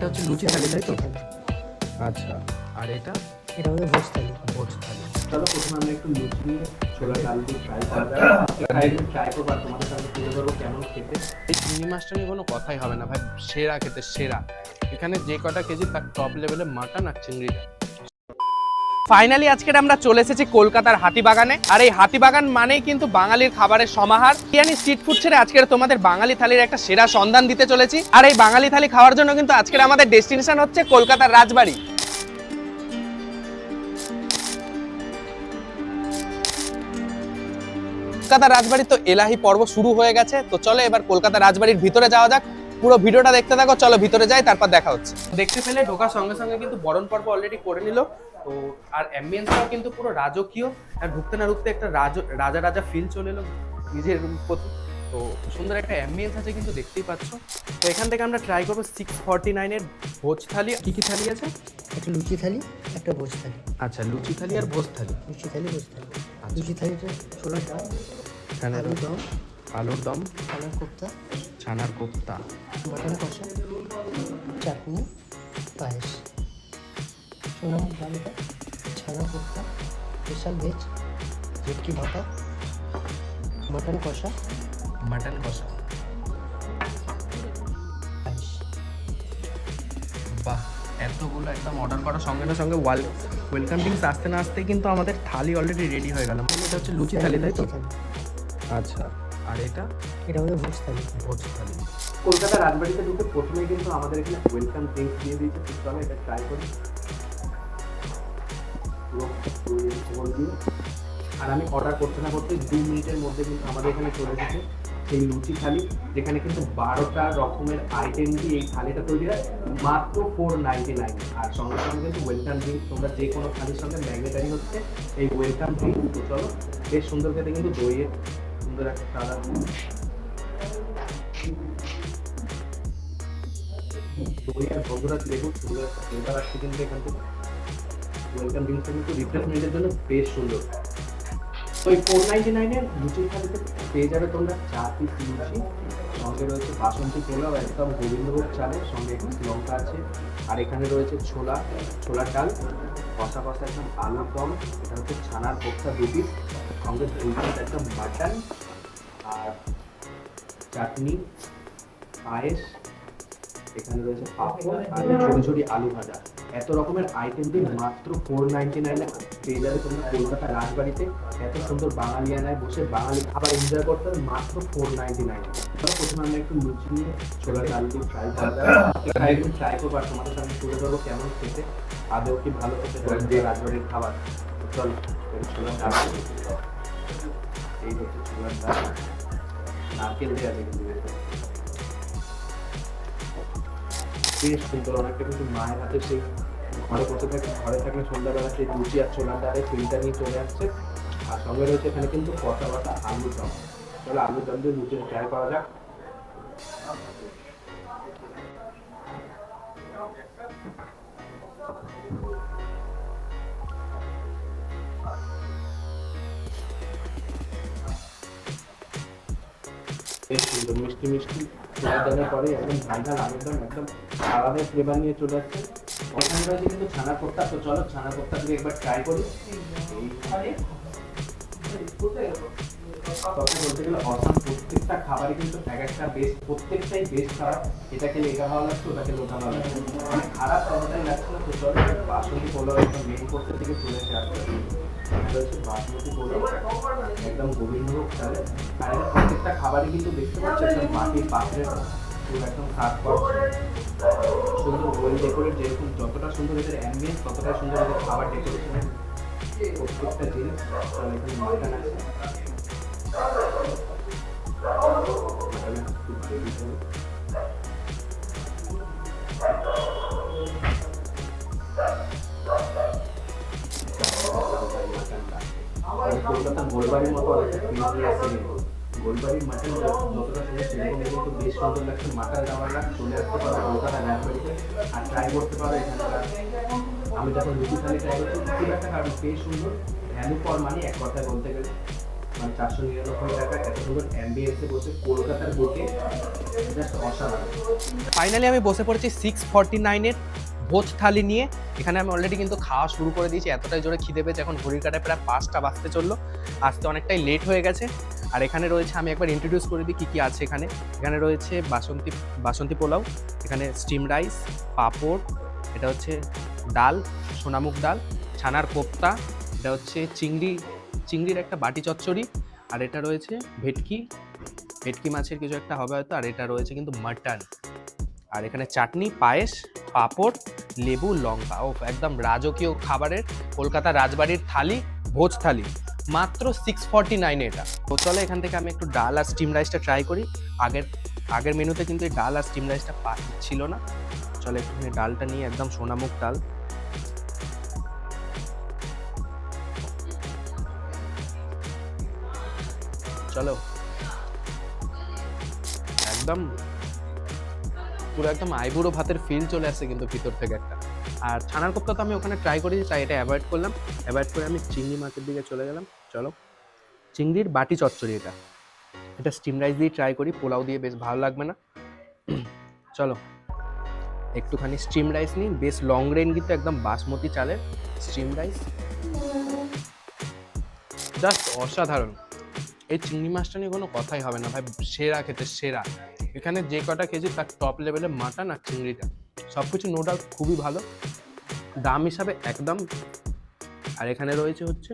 এটা হচ্ছে লুচি থালি তাই তো? আচ্ছা। আর এটা? এটা হচ্ছে ভোজ থালি। ভোজ থালি। চলো প্রথমে আমরা একটু লুচি নিয়ে ছোলা ডাল দিয়ে ফ্রাই করা যাক। ট্রাই করব আর তোমাদের সামনে তুলে ধরবো কেমন খেতে। এই চিংড়ি মাছটা নিয়ে কোনো কথাই হবে না ভাই। সেরা খেতে সেরা। এখানে যে কটা কেজি তার টপ লেভেলে মাটন আর চিংড়িটা। ফাইনালি আজকের আমরা চলে এসেছি কলকাতার হাতিবাগানে। আর এই হাতিবাগান মানেই কিন্তু বাঙালির খাবারের সমাহার। বিরিয়ানি স্ট্রিট ফুড ছেড়ে আজকের তোমাদের বাঙালি থালির একটা সেরা সন্ধান দিতে চলেছি। আর এই বাঙালি থালি খাওয়ার জন্য কিন্তু আজকের আমাদের ডেস্টিনেশন হচ্ছে কলকাতার রাজবাড়ি। কলকাতা রাজবাড়ির তো এলাহি পর্ব শুরু হয়ে গেছে। তো চলে এবার কলকাতা রাজবাড়ির ভিতরে যাওয়া যাক। পুরো ভিডিওটা দেখতে থাকো চলো ভিতরে যাই তারপর দেখা হচ্ছে। দেখতে পেলে ঢোকার সঙ্গে সঙ্গে কিন্তু বরণ পর্ব অলরেডি করে নিল। তো আর অ্যাম্বিয়েন্সটাও কিন্তু পুরো রাজকীয়। আর ঢুকতে না ঢুকতে একটা রাজ রাজা রাজা ফিল চলে এলো নিজের প্রতি। তো সুন্দর একটা অ্যাম্বিয়েন্স আছে কিন্তু দেখতেই পাচ্ছ। তো এখান থেকে আমরা ট্রাই করব সিক্স ফর্টি নাইনের ভোজ থালি। কি কি থালি আছে? একটা লুচি থালি একটা ভোজ থালি। আচ্ছা লুচি থালি আর ভোজ থালি। লুচি থালি ভোজ থালি। লুচি থালিতে ছোলার ডাল এখানে আলুর দম আলুর দম। কালার কোপ্তা। ছানার কোপ্তা। মটন কষা। চাটনি পায়েস। সোনাম ডালটা ছানা কোপ্তা স্পেশাল ভেজ ভেটকি ভাপা মটন কষা। মাটন কষা। বাহ এতগুলো একদম অর্ডার করার সঙ্গে না সঙ্গে ওয়াল ওয়েলকাম ড্রিঙ্কস আসতে না আসতেই কিন্তু আমাদের থালি অলরেডি রেডি হয়ে গেল। এটা হচ্ছে লুচি থালি তাই তো? আচ্ছা আর এটা? এটা আমাদের ভোজ থালি। ভোজ থালি। কলকাতা রাজবাড়িতে ঢুকে প্রথমেই কিন্তু আমাদের এখানে ওয়েলকাম ড্রিঙ্কস দিয়ে দিয়েছে। তো চলো এটা ট্রাই করি। আর আমি অর্ডার করতে না করতে দু মিনিটের মধ্যে কিন্তু আমাদের এখানে চলে এসেছে সেই লুচি থালি, যেখানে কিন্তু বারোটা রকমের আইটেম দিয়ে এই থালিটা তৈরি হয়, মাত্র ফোর নাইনটি নাইন আর সঙ্গে সঙ্গে কিন্তু ওয়েলকাম ড্রিঙ্ক তোমরা যে কোনো থালির সঙ্গে ম্যাগনেটারি হচ্ছে, এই ওয়েলকাম ড্রিঙ্ক তো চলো, বেশ সুন্দর খেতে কিন্তু দইয়ের সুন্দর একটা সাদা দই আর বন্ধুরাজ একটা ফ্লেভার আসছে কিন্তু এখান থেকে। ওয়েলকাম ড্রিঙ্কসটা কিন্তু রিফ্রেশমেন্টের জন্য বেশ সুন্দর। এই ফোর নাইনটি নাইনের লুচির থালিতে পেয়ে যাবে তোমরা চার পিস লুচি। সঙ্গে রয়েছে বাসন্তী পোলাও, একদম গোবিন্দভোগ চালের সঙ্গে একটু লঙ্কা আছে। আর এখানে রয়েছে ছোলা ছোলার ডাল, কষা কষা একদম আলুর দম। এটা হচ্ছে ছানার কোপ্তা দু পিস সঙ্গে দুই পিস একদম মাটন আর চাটনি, পায়েস এখানে রয়েছে পাপড় আর ছোটি ছোটি আলু ভাজা। এত রকমের আইটেম দিয়ে মাত্র ফোর নাইনটি নাইনে পেয়ে যাবে তোমরা কলকাতা রাজবাড়িতে। এত সুন্দর বাঙালিয়ানায় বসে বাঙালি খাবার এনজয় করতে হবে মাত্র ফোর নাইনটি নাইন প্রথমে আমরা একটু লুচি নিয়ে ছোলা ডাল দিয়ে ফ্রাই করা যাবে একটু ট্রাই করব আর তোমাদের সামনে তুলে ধরবো কেমন খেতে। আদৌ কি ভালো খেতে রাজবাড়ির খাবার। চল ছোলা ডাল এই হচ্ছে ছোলার ডাল। নারকেল দেওয়া আছে কিন্তু বেশ সুন্দর, অনেকটা কিন্তু মায়ের হাতে সেই ঘরে বসে থাকে, ঘরে থাকলে সন্ধ্যাবেলা সেই লুচি আর ছোলার ডালে তেলটা নিয়ে চলে আসছে। আর সঙ্গে রয়েছে এখানে কিন্তু কষা বাটা আলুর দম। তাহলে আলুর দম দিয়ে লুচি ট্রাই করা যাক। বেশ সুন্দর মিষ্টি মিষ্টি ছোলার পরে একদম আলুর দম একদম আলাদা ফ্লেভার নিয়ে চলে আসছে ওখানে রয়েছে কিন্তু ছানা কোপ্তা তো চলো ছানা কোপ্তা থেকে একবার ট্রাই করি। কথা বলতে গেলে অসাম প্রত্যেকটা খাবারই কিন্তু এক একটা বেস্ট প্রত্যেকটাই বেস্ট খাবার। এটা খেলে এটা ভালো লাগছে ওটা খেলে ওটা ভালো লাগছে। মানে খারাপ কোনোটাই লাগছে না, তো চলো, বাসন্তী পোলাও একদম মেন করতে থেকে চলে এসে আসছে হচ্ছে বাসমতি একদম গোবিন্দভোগ চালে আর প্রত্যেকটা খাবারই কিন্তু দেখতে পাচ্ছি, একদম মাটির পাত্রে একদম সার্ভ সুন্দর ওয়েল ডেকোরেট যেরকম, যতটা সুন্দর এদের অ্যাম্বিয়েন্স ততটা সুন্দর এদের খাবার ডেকোরেশন প্রত্যেকটা জিনিস। তাহলে এখানে মাটন আছে। মাটন খুব গোলবাড়ির মতো অনেকটা ফিল গোলবাড়ির মাটন যতটা সেরকম কিন্তু বেশ সুন্দর লাগছে মাটন খাবারটা চলে আসতে কলকাতা আর ট্রাই করতে পারো এখানকার। আমি যখন থালি ট্রাই করছি, খুব একটা খারাপ বেশ সুন্দর। ভ্যালু ফর মানি এক কথায় বলতে গেলে। মানে চারশো নিরানব্বই টাকা, এত সুন্দর অ্যাম্বিয়েন্সে বসে কলকাতার বুকে জাস্ট অসাধারণ। ফাইনালি আমি বসে পড়েছি সিক্স ফর্টি নাইনের ভোজ থালি নিয়ে এখানে আমি অলরেডি কিন্তু খাওয়া শুরু করে দিয়েছি। এতটাই জোরে খিদে পেয়েছে, এখন ঘড়ির কাটায় প্রায় পাঁচটা বাজতে চলল। আসতে অনেকটাই লেট হয়ে গেছে। আর এখানে রয়েছে, আমি একবার ইন্ট্রোডিউস করে দিই কী কী আছে এখানে। এখানে রয়েছে বাসন্তী বাসন্তী পোলাও, এখানে স্টিম রাইস পাঁপড়, এটা হচ্ছে ডাল, সোনামুখ ডাল, ছানার কোপ্তা, এটা হচ্ছে চিংড়ি, চিংড়ির একটা বাটি চচ্চড়ি, আর এটা রয়েছে ভেটকি। ভেটকি মাছের কিছু একটা হবে হয়তো, আর এটা রয়েছে কিন্তু মাটন। আর এখানে চাটনি, পায়েস, পাঁপড় লেবু, লঙ্কা ও একদম রাজকীয় খাবারের কলকাতা রাজবাড়ির থালি, ভোজ থালি। মাত্র সিক্স ফর্টি নাইনে এটা। তো চলো এখান থেকে আমি একটু ডাল আর স্টিম রাইসটা ট্রাই করি। আগের আগের মেনুতে কিন্তু এই ডাল আর স্টিম রাইসটা ছিল না। চলো একটুখানি ডালটা নিয়ে একদম সোনামুখ ডাল। চলো। একদম পুরো একদম আইবুড়ো ভাতের ফিল চলে আসছে কিন্তু ভিতর থেকে একটা। আর ছানার কোপ্তা তো আমি ওখানে ট্রাই করেছি তাই এটা অ্যাভয়েড করলাম। অ্যাভয়েড করে আমি চিংড়ি মাছের দিকে চলে গেলাম। চলো। চিংড়ির বাটি চচ্চড়ি এটা। এটা স্টিম রাইস দিয়ে ট্রাই করি, পোলাও দিয়ে বেশ ভালো লাগবে না। চলো। একটুখানি স্টিম রাইস নিই, বেশ লং রেন কিন্তু একদম বাসমতি চালের স্টিম রাইস জাস্ট অসাধারণ। এই চিংড়ি মাছটা নিয়ে কোনো কথাই হবে না ভাই, সেরা খেতে, সেরা। এখানে যে কটা খেয়েছি, তার টপ লেভেলে মাটন আর চিংড়িটা। সব কিছু নো ডাউট খুবই ভালো। দাম হিসাবে একদম। আর এখানে রয়েছে হচ্ছে,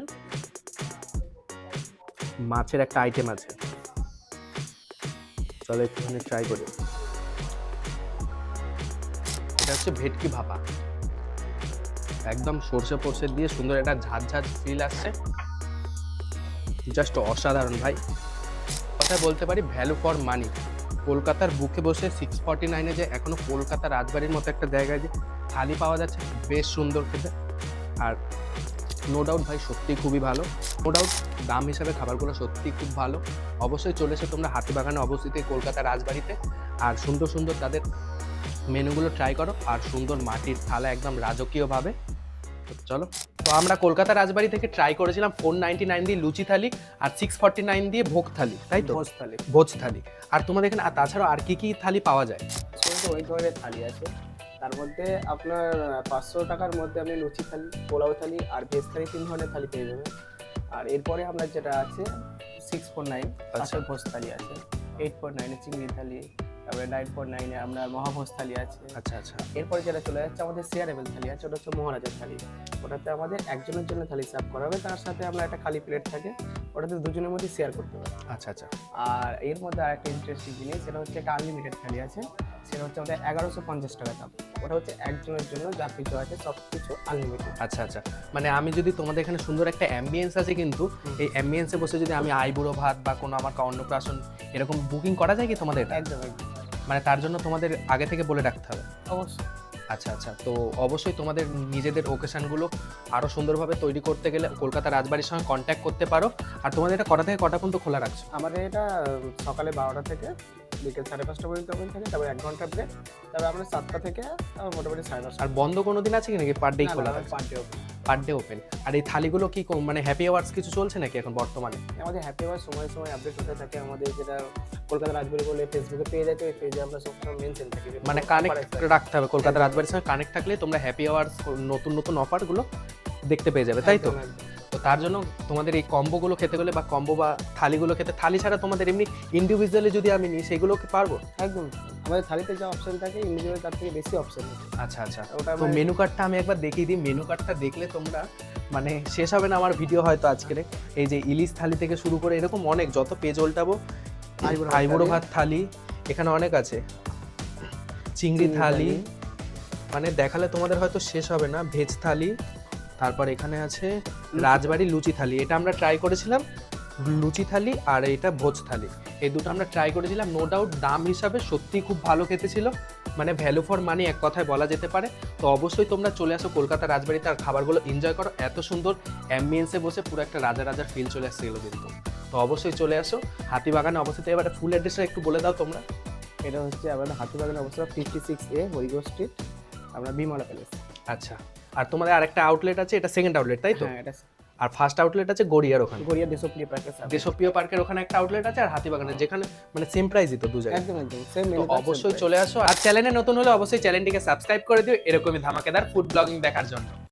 মাছের একটা আইটেম আছে। চলো একটুখানি ট্রাই করি। এটা হচ্ছে ভেটকি ভাপা। একদম সর্ষে ফর্ষে দিয়ে সুন্দর একটা ঝাঁঝ ফিল আসছে। জাস্ট অসাধারণ ভাই। কথা বলতে পারি ভ্যালু ফর মানি কলকাতার বুকে বসে সিক্স ফর্টি নাইনে যে এখনও কলকাতা রাজবাড়ির মতো একটা জায়গায় যে থালি পাওয়া যাচ্ছে বেশ সুন্দর খেতে। আর নো ডাউট ভাই সত্যি খুবই ভালো। নো ডাউট দাম হিসাবে খাবারগুলো সত্যিই খুব ভালো। অবশ্যই চলে এসে তোমরা হাতিবাগানে অবস্থিত কলকাতা রাজবাড়িতে। আর সুন্দর সুন্দর তাদের মেনুগুলো ট্রাই করো। আর সুন্দর মাটির থালা একদম রাজকীয়ভাবে। চলো। তো আমরা কলকাতা রাজবাড়ি থেকে ট্রাই করেছিলাম ফোর নাইনটি নাইন দিয়ে লুচি থালি আর সিক্স ফর্টি নাইন দিয়ে ভোগ থালি তাই তো? ভোজ থালি। ভোজ থালি। আর তোমাদের এখানে আর তাছাড়াও আর কি কি থালি পাওয়া যায়? ওই ধরনের থালি আছে। তার মধ্যে আপনার পাঁচশো টাকার মধ্যে আপনি লুচি থালি পোলাও থালি আর ভেজ থালি তিন ধরনের থালি পেয়ে যাবেন। আর এরপরে আপনার যেটা আছে সিক্স ফোর নাইন পাঁচশো ভোজ থালি আছে এইট ফোর নাইনে চিংড়ি থালি তারপরে নাইন ফোর নাইনে আপনার মহাভোজ থালি আছে। আচ্ছা আচ্ছা। এরপরে যেটা চলে যাচ্ছে আমাদের শেয়ারেবল থালি আছে ওটা হচ্ছে মহারাজের থালি। ওটাতে আমাদের একজনের জন্য থালি সার্ভ করা হবে তার সাথে আমরা একটা খালি প্লেট থাকে ওটাতে দুজনের মধ্যে শেয়ার করতে পারি আচ্ছা আচ্ছা। আর এর মধ্যে আরেকটা ইন্টারেস্টিং জিনিস সেটা হচ্ছে একটা আনলিমিটেড থালি আছে সেটা হচ্ছে আমাদের এগারোশো পঞ্চাশ টাকা দাম। ওটা হচ্ছে একজনের জন্য যা কিছু আছে সব কিছু আনলিমিটেড আচ্ছা আচ্ছা। মানে আমি যদি তোমাদের এখানে সুন্দর একটা অ্যাম্বিয়েন্স আছে কিন্তু এই অ্যাম্বিয়েন্সে বসে যদি আমি আইবুড়ো ভাত বা কোনো আমার অন্নপ্রাশন এরকম বুকিং করা যায় কি তোমাদের একদম একদম। মানে তার জন্য তোমাদের আগে থেকে বলে রাখতে হবে। অবশ্যই। আচ্ছা আচ্ছা। তো অবশ্যই তোমাদের নিজেদের ওকেশনগুলো আরও সুন্দরভাবে তৈরি করতে গেলে কলকাতা রাজবাড়ির সঙ্গে কন্ট্যাক্ট করতে পারো। আর তোমাদের এটা কটা থেকে কটা পর্যন্ত খোলা রাখছো? আমাদের এটা সকালে বারোটা থেকে বিকেল সাড়ে পাঁচটা পর্যন্ত ওপেন থাকে তারপরে এক ঘণ্টা ব্রেক তারপরে আমরা সাতটা থেকে মোটামুটি সাড়ে দশটা আর বন্ধ কোনো দিন আছে কি নাকি? পার ডে খোলা per day open per day open আর এই থালিগুলো কি মানে হ্যাপি আওয়ার্স কিছু চলছে নাকি এখন বর্তমানে? আমাদের হ্যাপি আওয়ার সময় সময় আপডেট হতে থাকে। আমাদের যেটা কলকাতা রাজবাড়ি বলে ফেসবুকে পেয়ে যায় তো এই পেজে আমরা সবসময় মেনশন থাকি। মানে কানেক্ট রাখতে হবে কলকাতা রাজবাড়ির সঙ্গে। কানেক্ট থাকলে তোমরা হ্যাপি আওয়ার্স নতুন নতুন অফারগুলো দেখতে পেয়ে যাবে তাই তো। তো তার জন্য তোমাদের এই কম্বোগুলো খেতে গেলে বা কম্বো বা থালিগুলো খেতে থালি ছাড়া তোমাদের এমনি ইন্ডিভিজুয়ালি যদি আমি নিই সেগুলো কি পারব? একদম। আমাদের থালিতে যা অপশন থাকে ইন্ডিভিজুয়াল তার থেকে বেশি অপশন থাকে। আচ্ছা আচ্ছা। ওটা তো মানে- মেনু কার্ডটা আমি একবার দেখিয়ে দিই। মেনু কার্ডটা দেখলে তোমরা মানে শেষ হবে না আমার ভিডিও হয়তো আজকের। এই যে ইলিশ থালি থেকে শুরু করে এরকম অনেক যত পেজ উল্টাবো আইবুড়ো। ভাত থালি। এখানে অনেক আছে। চিংড়ি থালি। মানে দেখালে তোমাদের হয়তো শেষ হবে না। ভেজ থালি। তারপর এখানে আছে রাজবাড়ি লুচি থালি। এটা আমরা ট্রাই করেছিলাম। লুচি থালি আর এটা ভোজ থালি। এই দুটো আমরা ট্রাই করেছিলাম। নো ডাউট দাম হিসাবে সত্যিই খুব ভালো খেতে ছিল। মানে ভ্যালু ফর মানি এক কথায় বলা যেতে পারে। তো অবশ্যই তোমরা চলে আসো কলকাতা রাজবাড়িতে আর খাবারগুলো এনজয় করো। এত সুন্দর অ্যাম্বিয়েন্সে বসে পুরো একটা রাজা রাজার ফিল চলে আসছে এগুলো কিন্তু। তো অবশ্যই চলে আসো। হাতিবাগানে অবস্থিত এবারে ফুল অ্যাড্রেসটা একটু বলে দাও তোমরা। এটা হচ্ছে আমাদের হাতিবাগানের অবস্থা ফিফটি সিক্স এ হরিগো স্ট্রিট আমরা বিমলা প্যালেস আচ্ছা। আর তোমাদের আরেকটা আউটলেট আছে এটা সেকেন্ড আউটলেট তাই তো? হ্যাঁ এটা আর ফার্স্ট আউটলেট আছে গড়িয়ার ওখানে। গড়িয়া দেশপ্রিয় পার্কের দেশপ্রিয় পার্কের ওখানে একটা আউটলেট আছে আর হাতিবাগানে যেখানে মানে সেম প্রাইসই তো দু জায়গায়। একদম একদম সেম তো অবশ্যই চলে আসো। আর চ্যানেলে নতুন হলে অবশ্যই চ্যানেলটিকে সাবস্ক্রাইব করে দিও। এরকমই ধামাকেদার ফুড ব্লগিং দেখার জন্য।